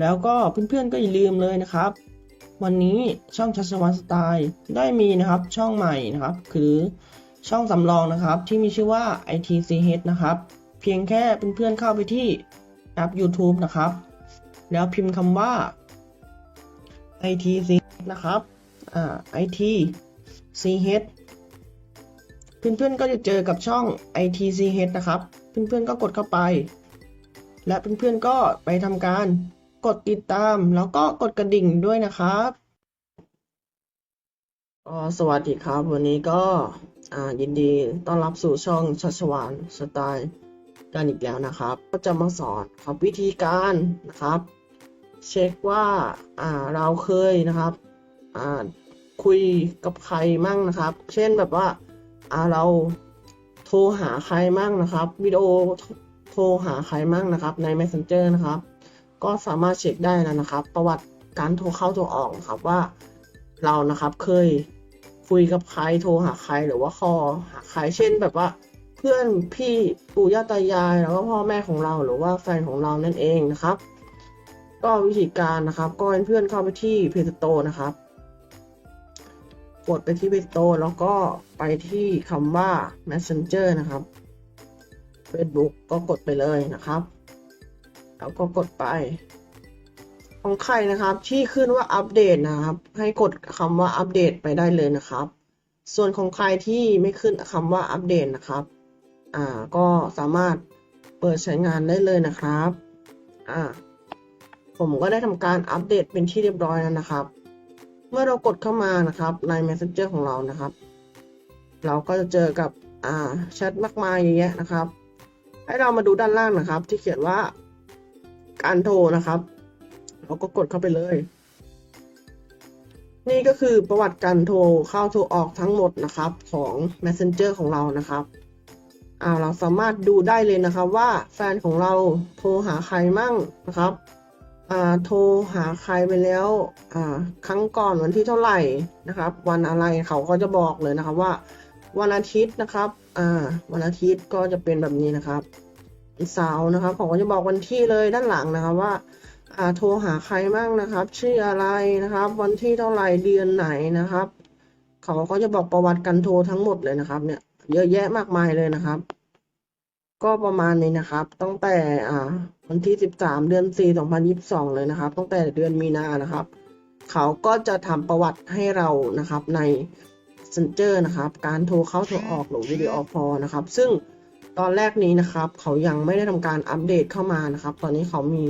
แล้วก็เพื่อนๆก็อย่าลืมเลยนะครับ วันนี้ช่องชัชวันสไตล์ได้มีนะครับช่องใหม่นะครับ คือช่องสำรองนะครับ ที่มีชื่อว่า ITCH นะครับ เพียงแค่เพื่อนๆเข้าไปที่แอป YouTube นะครับ แล้วพิมพ์คำว่า ITCH นะครับอ่า ITCH เพื่อนๆก็จะเจอกับช่อง ITCH นะครับ เพื่อนๆก็กดเข้าไป และเพื่อนๆก็ไปทำการ กดติดตาม แล้วก็กดกระดิ่งด้วยนะครับก็สวัสดีครับ วันนี้ก็อ่ายินดีต้อนรับสู่ช่องชัชวานสไตล์กันอีกแล้วนะครับ ก็จะมาสอนครับวิธีการนะครับ เช็คว่าอ่าเราเคยนะครับอ่าคุยกับใครมั่งนะครับ เช่นแบบว่าอ่าเราโทรหาใครมั่งนะครับวิดีโอโทรหาใครมั่งนะครับใน Messenger นะครับ ก็สามารถเช็คได้แล้วนะครับ ประวัติการโทรเข้าโทรออกนะครับว่าเรานะครับเคยคุยกับใครโทรหาใครหรือว่าคอหาใครเช่นแบบว่า เพื่อนพี่ปู่ย่าตายายแล้วก็พ่อแม่ของเราหรือว่าแฟนของเรานั่นเองนะครับ ก็วิธีการนะครับ ก็ให้เพื่อนเข้าไปที่เพจโตนะครับกดไปที่เพจโตแล้วก็ไปที่คำว่า messenger นะครับ Facebook ก็กดไปเลยนะครับ แล้วก็กดไป ของใครนะครับที่ขึ้นว่าอัปเดตนะครับ ให้กดคำว่าอัปเดตไปได้เลยนะครับ ส่วนของใครที่ไม่ขึ้นคำว่าอัปเดตนะครับอ่าก็สามารถเปิดใช้งานได้เลยนะครับอ่าผมก็ได้ทำการอัปเดตเป็นที่เรียบร้อยแล้วนะครับ เมื่อเรากดเข้ามานะครับใน Messenger ของเรานะครับ เราก็จะเจอกับอ่าแชทมากมายเยอะแยะนะครับ ให้เรามาดูด้านล่างนะครับ ที่เขียนว่า การโทรนะครับ เราก็กดเข้าไปเลย นี่ก็คือประวัติการโทรเข้าโทรออกทั้งหมดนะครับของ Messenger ของเรานะครับอ่าเราสามารถดูได้เลยนะครับว่าแฟนของเราโทรหาใครมั่งนะครับอ่าโทรหาใครไปแล้วอ่าครั้งก่อนวันที่เท่าไหร่นะครับ วันอะไรเขาก็จะบอกเลยนะครับว่า วันอาทิตย์นะครับอ่าวันอาทิตย์ก็จะเป็นแบบนี้นะครับ สาร์นะครับเขาก็จะบอกวันที่เลยด้านหลังนะครับว่าอาโทรหาใครบ้างนะครับ ชื่ออะไรนะครับ วันที่เท่าไหร่เดือนไหนนะครับ เขาก็จะบอกประวัติการโทรทั้งหมดเลยนะครับ เนี่ย เยอะแยะมากมายเลยนะครับ ก็ประมาณนี้นะครับ ตั้งแต่อ่าวันที่สิบสามเดือนสี่สองพันยิบสองเลยนะครับ ตั้งแต่เดือนมีนานะครับ เขาก็จะทำประวัติให้เรานะครับใน Messenger นะครับ การโทรเข้าโทรออกหรือวิดีโอคอลนะครับ ซึ่ง ตอนแรกนี้นะครับ เขายังไม่ได้ทำการอัปเดตเข้ามานะครับ ตอนนี้เขามี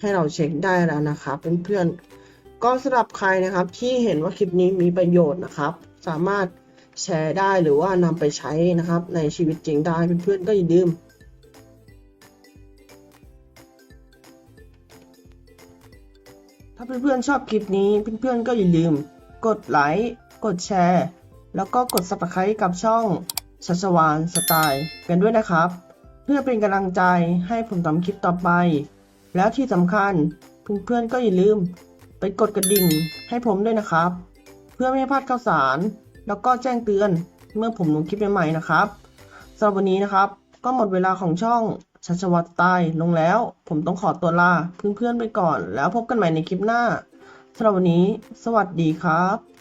ให้เราเช็คได้แล้วนะครับเพื่อนๆก็สำหรับใครนะครับที่เห็นว่าคลิปนี้มีประโยชน์นะครับ สามารถแชร์ได้หรือว่านำไปใช้นะครับ ในชีวิตจริงได้เพื่อนๆก็อย่าลืมถ้าเพื่อนๆชอบคลิปนี้เพื่อนๆก็อย่าลืม กดไลค์ กดแชร์ แล้วก็กด subscribe กับช่อง ชัชวานสไตล์กันด้วยนะครับ เพื่อเป็นกำลังใจให้ผมทำคลิปต่อไป แล้วที่สำคัญเพื่อนๆก็อย่าลืม ไปกดกระดิ่งให้ผมด้วยนะครับ เพื่อไม่ให้พลาดข่าวสาร แล้วก็แจ้งเตือนเมื่อผมลงคลิปใหม่ๆนะครับสำหรับวันนี้นะครับ ก็หมดเวลาของช่องชัชวัตสไตล์ลงแล้ว ผมต้องขอตัวลาเพื่อนๆไปก่อน แล้วพบกันใหม่ในคลิปหน้าสำหรับวันนี้ สวัสดีครับ